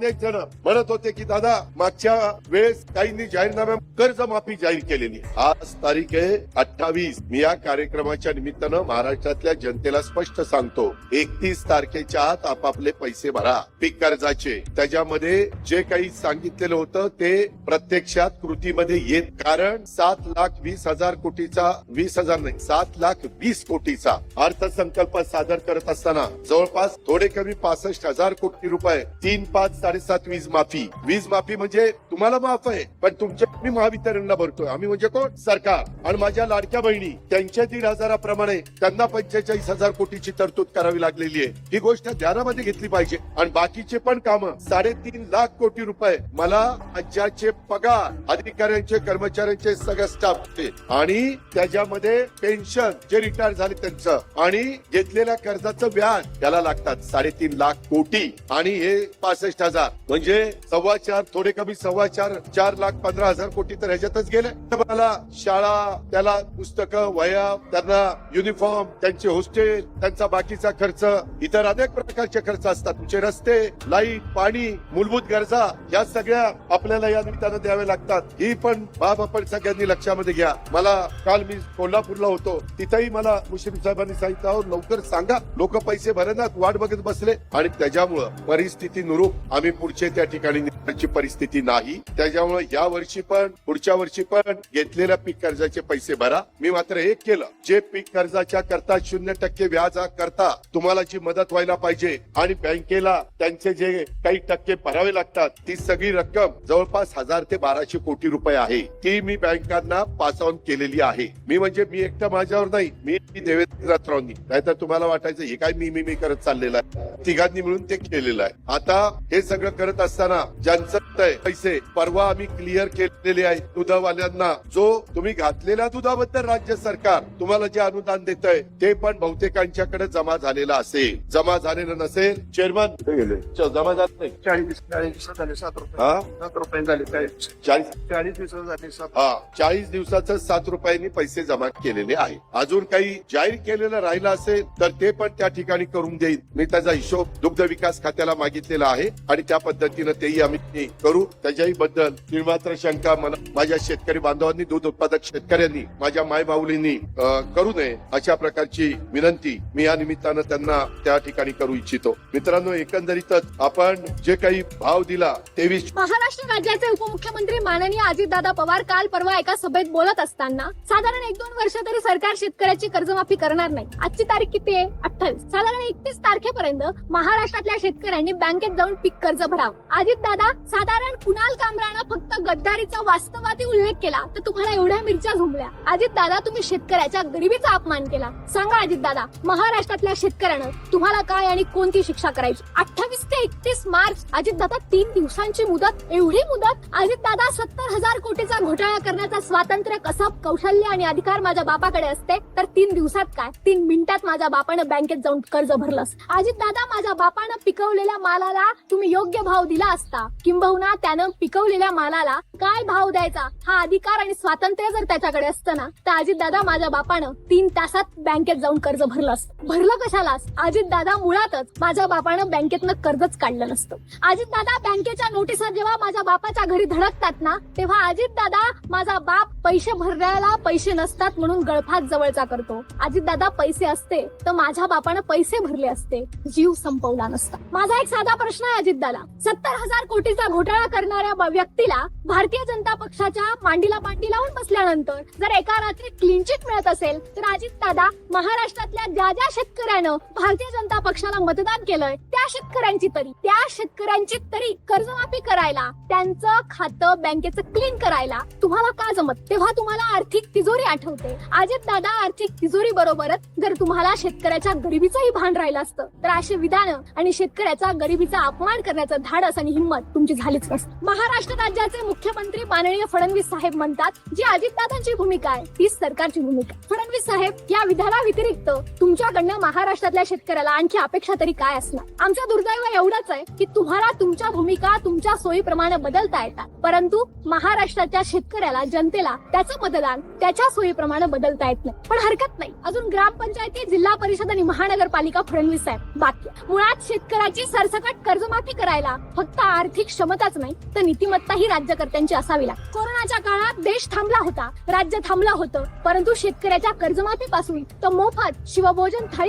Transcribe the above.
अनेक जण म्हणत होते की दादा मागच्या वेळेस काहींनी जाहीरनाम्या कर्ज माफी जाहीर केलेली. आज तारीख आहे अठ्ठावीस. मी या कार्यक्रमाच्या निमित्तानं महाराष्ट्रातल्या जनतेला स्पष्ट सांगतो. एकतीस तारखेच्या आत आपापले पैसे भरा. पीक कर्जाचे. त्याच्यामध्ये जे काही सांगितलेलं होतं ते प्रत्यक्षात कृतीमध्ये येत. कारण सात लाख वीस हजार कोटीचा वीस हजार नाही सात लाख वीस कोटीचा अर्थसंकल्प सादर करत असताना जवळपास थोडे कमी पासष्ट हजार कोटी रुपये तीन पाच साडेसात वीज माफी. वीज माफी म्हणजे तुम्हाला माफ आहे पण तुमच्या मी महावितरणला भरतोय. आम्ही म्हणजे कोण? सरकार. आणि माझ्या लाडक्या बहिणी त्यांच्या दीड हजाराप्रमाणे त्यांना पंचेचाळीस हजार कोटीची तरतूद करावी लागलेली आहे. ही गोष्ट ध्यानामध्ये घेतली पाहिजे. आणि बाकीचे पण काम साडेतीन लाख कोटी रुपये मला राज्याचे पगार अधिकाऱ्यांचे कर्मचाऱ्यांचे सगळं स्टाफ आणि त्याच्यामध्ये पेन्शन जे रिटायर झाले त्यांचं आणि घेतलेल्या कर्जाचं व्याज त्याला लागतात साडेतीन लाख कोटी. आणि हे पासष्ट हजार म्हणजे? सव्वा चार थोडे कमी सव्वा चार चार लाख पंधरा हजार कोटी तर ह्याच्यातच गेले. मला शाळा त्याला पुस्तकं वया त्यांना युनिफॉर्म त्यांचे हॉस्टेल त्यांचा बाकीचा खर्च इतर अनेक प्रकारचे खर्च असतात. तुमचे रस्ते लाइट पाणी मूलभूत गरजा या सगळ्या आपल्याला या निमित्तानं द्यावे लागतात. ही पण बाब आपण सगळ्यांनी लक्षामध्ये घ्या. मला काल मी कोल्हापूरला होतो. तिथेही मला मुश्रीफ साहेबांनी सांगितलं "अहो, लवकर सांगा. लोक पैसे भरनात वाट बघत बसले. आणि त्याच्यामुळं परिस्थिती नुरूप. आम्ही पुढचे त्या ठिकाणी परिस्थिती नाही. त्याच्यामुळे या वर्षी पण पुढच्या वर्षी पण घेतलेल्या पीक कर्जाचे पैसे भरा. मी मात्र एक केलं. जे पीक कर्जाच्या करता शून्य टक्के व्याज करता तुम्हाला जी मदत व्हायला पाहिजे आणि बँकेला त्यांचे जे काही टक्के भरावे लागतात ती सगळी रक्कम जवळपास हजार ते बाराशे कोटी रुपये आहे. ती मी बँकांना पास ऑन केलेली आहे. मी म्हणजे मी एकटा माझ्यावर नाही मी मी देवेंद्र राऊतरावांनी नाहीतर तुम्हाला वाटायचं हे काय मी मी मी करत चाललेलं आहे. तिघांनी मिळून ते केलेलं आहे. आता हे सगळं करत असताना ज्यांचं आहे पैसे परवा आम्ही क्लिअर केलेले आहे दुधावाल्यांना. जो तुम्ही घातलेल्या दुधाबद्दल राज्य सरकार तुम्हाला जे अनुदान देत आहे ते पण बहुतेकांच्याकडे जमा झालेलं असेल. जमा झालेलं नसेल चेअरमन जमा झालं नाही. चाळीस चाळीस दिवसात झाले सात रुपये. हा? सात रुपये झाले चाळीस. चाळीस. चाळीस दिवसात झाले सात. हा चाळीस दिवसाचं सात रुपयांनी पैसे जमा केलेले आहे अजून काही जाहीर केलेलं राहिलं असेल तर ते पण त्या ठिकाणी करून देईल मी त्याचा हिशोब दुग्ध विकास खात्याला मागितलेला आहे आणि त्या पद्धतीनं तेही आम्ही करू त्याच्याही बद्दल निर्मात्र शंका मला माझ्या शेतकरी बांधवांनी दूध उत्पादक शेतकऱ्यांनी माझ्या मायमाऊलींनी करू नये अशा प्रकारची विनंती मी या निमित्तानं त्यांना त्या ठिकाणी करू इच्छितो. मित्रांनो एकंदरीतच आपण जे काही भाव दिला तेवीस महाराष्ट्र राज्याचे उपमुख्यमंत्री माननीय अजितदादा पवार काल परवा एका सभेत बोलत असताना साधारण एक दोन वर्ष तरी सरकार शेतकऱ्याची कर्जमाफी करणार नाही. आजची तारीख किती आहे? अठ्ठावीस. साधारण एकतीस तारखेपर्यंत महाराष्ट्रातल्या शेतकऱ्यांनी बँकेत जाऊन पीक कर्ज भरावं. अजितदादा साधारण कारण कुणाल कामरानं फक्त गद्दारीचा वास्तवादी उल्लेख केला तर तुम्हाला एवढ्या मिरच्या झुमल्या. अजितदादा तुम्ही शेतकऱ्याच्या गरिबीचा अपमान केला. सांगा अजित दादा महाराष्ट्रातल्या शेतकऱ्यानं तुम्हाला काय आणि कोणती शिक्षा करायची? अठ्ठावीस ते एकतीस मार्च अजित दादा तीन दिवसांची मुदत. एवढी मुदत? अजित दादा सत्तर हजार कोटीचा घोटाळा करण्याचा स्वातंत्र्य कसा कौशल्य आणि अधिकार माझ्या बापाकडे असते तर तीन दिवसात काय? तीन मिनिटात माझ्या बापानं बँकेत जाऊन कर्ज भरलंस. अजितदादा माझ्या बापानं पिकवलेल्या मालाला तुम्ही योग्य भाव दिला असता. किंबहुना त्यानं पिकवलेल्या मालाला काय भाव द्यायचा हा अधिकार आणि स्वातंत्र्य जर त्याच्याकडे असतं ना तर अजितदादा माझ्या बापानं तीन तासात बँकेत जाऊन कर्ज भरलं असतं. भरलं कशालाच? अजितदादा मुळातच माझ्या बापानं बँकेतनं कर्जच काढलं नसतं. अजितदादा बँकेच्या नोटिसा जेव्हा माझ्या बापाच्या घरी धडकतात ना तेव्हा अजितदादा माझा बाप पैसे भरण्याला पैसे नसतात म्हणून गळफात जवळचा करतो. अजितदादा पैसे असते तर माझ्या बापानं पैसे भरले असते. जीव संपवला नसता. माझा एक साधा प्रश्न आहे अजितदादा. सत्तर हजार कोटीचा घोटाळा करणाऱ्या व्यक्तीला भारतीय जनता पक्षाच्या मांडीला मांडी लावून बसल्यानंतर जर एका रात्री क्लीन चिट मिळत असेल तर अजित दादा महाराष्ट्रातल्या ज्या ज्या शेतकऱ्यानं भारतीय जनता पक्षाला मतदान केलंय त्या शेतकऱ्यांची तरी त्या शेतकऱ्यांची तरी कर्जमाफी करायला त्यांचं खातं बँकेचं क्लीन करायला तुम्हाला का जमत? तेव्हा तुम्हाला आर्थिक तिजोरी आठवते. अजित दादा आर्थिक तिजोरी बरोबरच जर तुम्हाला शेतकऱ्याच्या गरिबीचंही भान राहिलं असतं तर असे विधान आणि शेतकऱ्याचा गरिबीचा अपमान करण्याचं धाडस आणि हिंमत तुमची झालीच नसते. महाराष्ट्र राज्याचे मुख्यमंत्री माननीय फडणवीस साहेब म्हणतात जी अजितदादांची भूमिका आहे तीच सरकारची भूमिका फडणवीस साहेब या विधाना व्यतिरिक्त तुमच्याकडनं महाराष्ट्रातल्या शेतकऱ्याला आणखी अपेक्षा तरी काय असणार? तुमच्या दुर्दैव एवढंच आहे की तुम्हाला तुमच्या भूमिका तुमच्या सोयीप्रमाणे बदलता येतात. परंतु महाराष्ट्राच्या शेतकऱ्याला जनतेला त्याचं मतदान त्याच्या सोयीप्रमाणे बदलता येत नाही. पण हरकत नाही. अजून ग्रामपंचायती जिल्हा परिषद आणि महानगरपालिका फडणवीस साहेब बाकी मुळात शेतकऱ्याची सरसकट कर्जमाफी करायला फक्त आर्थिक क्षमताच नाही तर नीतिमत्ता ही राज्यकर्त्यांची असावी लागते. कोरोनाच्या काळात देश थांबला होता राज्य थांबलं होतं परंतु शेतकऱ्याच्या कर्जमाफी पासून तर मोफत शिवभोजन थाळी